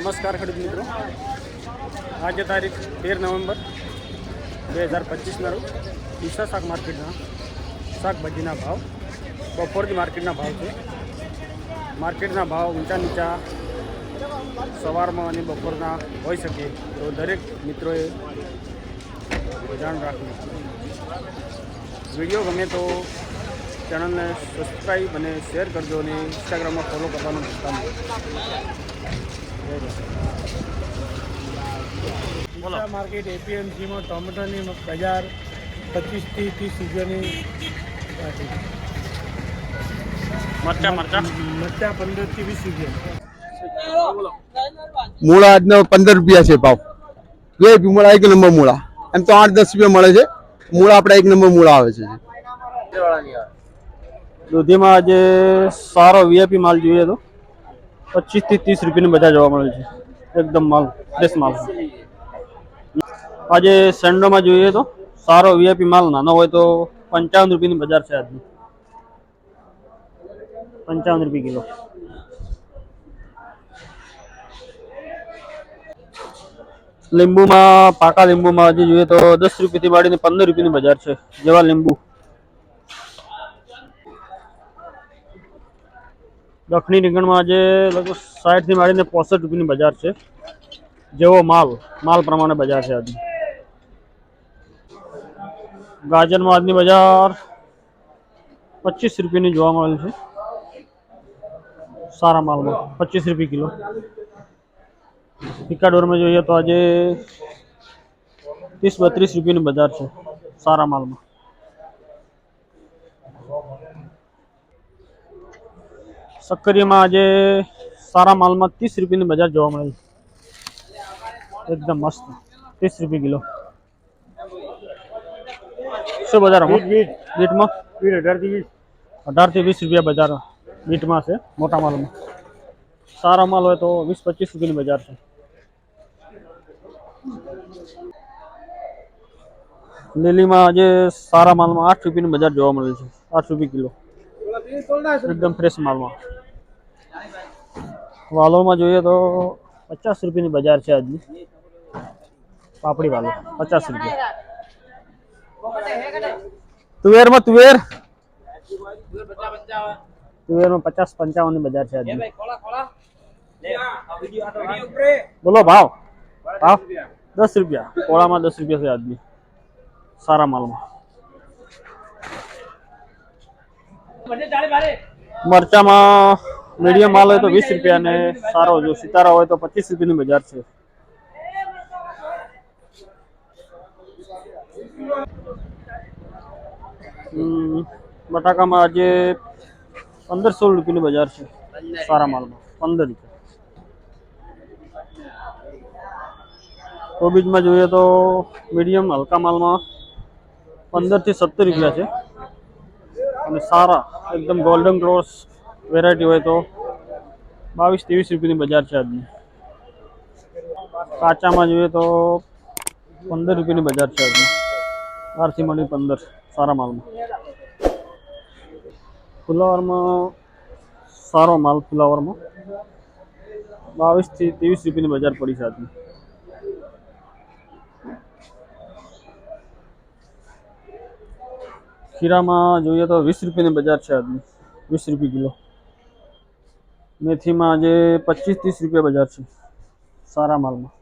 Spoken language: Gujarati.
નમસ્કાર ખેડૂત મિત્રો. આજે તારીખ તેર નવેમ્બર બે હજાર પચીસના રોજ ડીસા શાક માર્કેટના શાકભાજીના ભાવ, બપોરથી માર્કેટના ભાવ છે. માર્કેટના ભાવ ઊંચા નીચા સવારમાં અને બપોરના હોઈ શકે તો દરેક મિત્રોએ ધ્યાન રાખવું વીડિયો ગમે તો ચેનલને સબસ્ક્રાઈબ અને શેર કરજો અને ઇન્સ્ટાગ્રામમાં ફોલો કરવાનું ભૂલતા નહીં. બોલો. ડીસા માર્કેટ એપીએમસીમાં ટોમેટોની બજાર પચીસથી ત્રીસ રૂપિયાની મરચા મરચા મરચા? મરચાં પંદરથી વીસ રૂપિયા. મૂળા આજનો પંદર રૂપિયા છે ભાવ બે મૂળા એક નંબર મૂળા. એમ તો આઠ દસ રૂપિયા મળે છે. મૂળા આપણા એક નંબર મૂળા આવે છે. દૂધીમાં આજે સારો વીઆઈપી માલ જોઈએ તો. પચીસથી ત્રીસ રૂપિયાની બજાર જોવા મળે છે. એકદમ માલ, ફ્રેશ માલ. આજે સેન્ડોમાં જોઈએ તો સારો વીઆઈપી માલ, નાનો હોય તો પંચાવન રૂપિયાની બજાર છે આજની. પંચાવન રૂપિયા કિલો. લીંબુમાં, પાકા લીંબુમાં આજે જોઈએ તો દસ રૂપિયાથી માંડીને પંદર રૂપિયાની બજાર છે, જેવા લીંબુ. દક્ષિણી રીંગણમાં આજે લગભગ સાઠથી માંડીને પોસઠ રૂપિયાની બજાર છે. જેવો માલ માલ પ્રમાણે બજાર છે આજની. ગાજરમાં આજની બજાર પચીસ રૂપિયાની જોવા મળે છે. સારા માલમાં, પચીસ રૂપિયા કિલો. પિકાડોરમાં જોઈએ તો આજે ત્રીસ બત્રીસ રૂપિયાની બજાર છે, સારા માલમાં. સક્કરીમાં આજે સારા માલમાં ત્રીસ રૂપિયાની બજાર જોવા મળે છે. એકદમ મસ્ત. ત્રીસ રૂપિયા કિલો. શું બજાર બીટમાં વીસ અઢારથી વીસ. અઢારથી વીસ રૂપિયા બજાર બીટમાં છે મોટા માલમાં. સારા માલ હોય તો વીસ પચીસ રૂપિયાની બજાર છે. લીલીમાં આજે સારા માલમાં આઠ રૂપિયાની બજાર જોવા મળે છે આઠ રૂપિયા કિલો. એકદમ ફ્રેશ માલમાં. વાલોમાં જોઈએ તો પચાસ રૂપિયાની બજાર છે આજની. પાપડી વાલો, પચાસ રૂપિયા. તુવેરમાં તુવેર. તુવેરમાં પચાસ પંચાવનની બજાર છે આજની. બોલો ભાવ. ભાવ દસ રૂપિયા. કોળામાં દસ રૂપિયા છે આજની. સારા માલમાં. મરચામાં મીડિયમ માલ હોય તો વીસ રૂપિયા અને સારો. જો સિતારા હોય તો પચીસ રૂપિયાની બજાર છે. બટાકામાં આજે પંદર સોળ રૂપિયાની બજાર છે. સારા માલમાં. પંદર રૂપિયા. કોબીજમાં જોઈએ તો મીડિયમ હલકા માલમાં પંદરથી સત્તર રૂપિયા છે. અને સારા, એકદમ ગોલ્ડન ક્રોસ વેરાયટી હોય તો બાવીસ ત્રેવીસ રૂપિયાની બજાર છે આજની. કાચામાં જોઈએ તો પંદર રૂપિયાની બજાર છે આજની. બારથી મળી પંદર, સારા માલમાં. ફુલાવરમાં સારો માલ ફુલાવરમાં બાવીસથી ત્રેવીસ રૂપિયાની બજાર પડી છે આજની. ખીરામાં જોઈએ તો વીસ રૂપિયાની બજાર છે આજની. વીસ રૂપિયા કિલો. મેથીમાં આજે પચીસ ત્રીસ રૂપિયા બજાર છે. સારા માલમાં.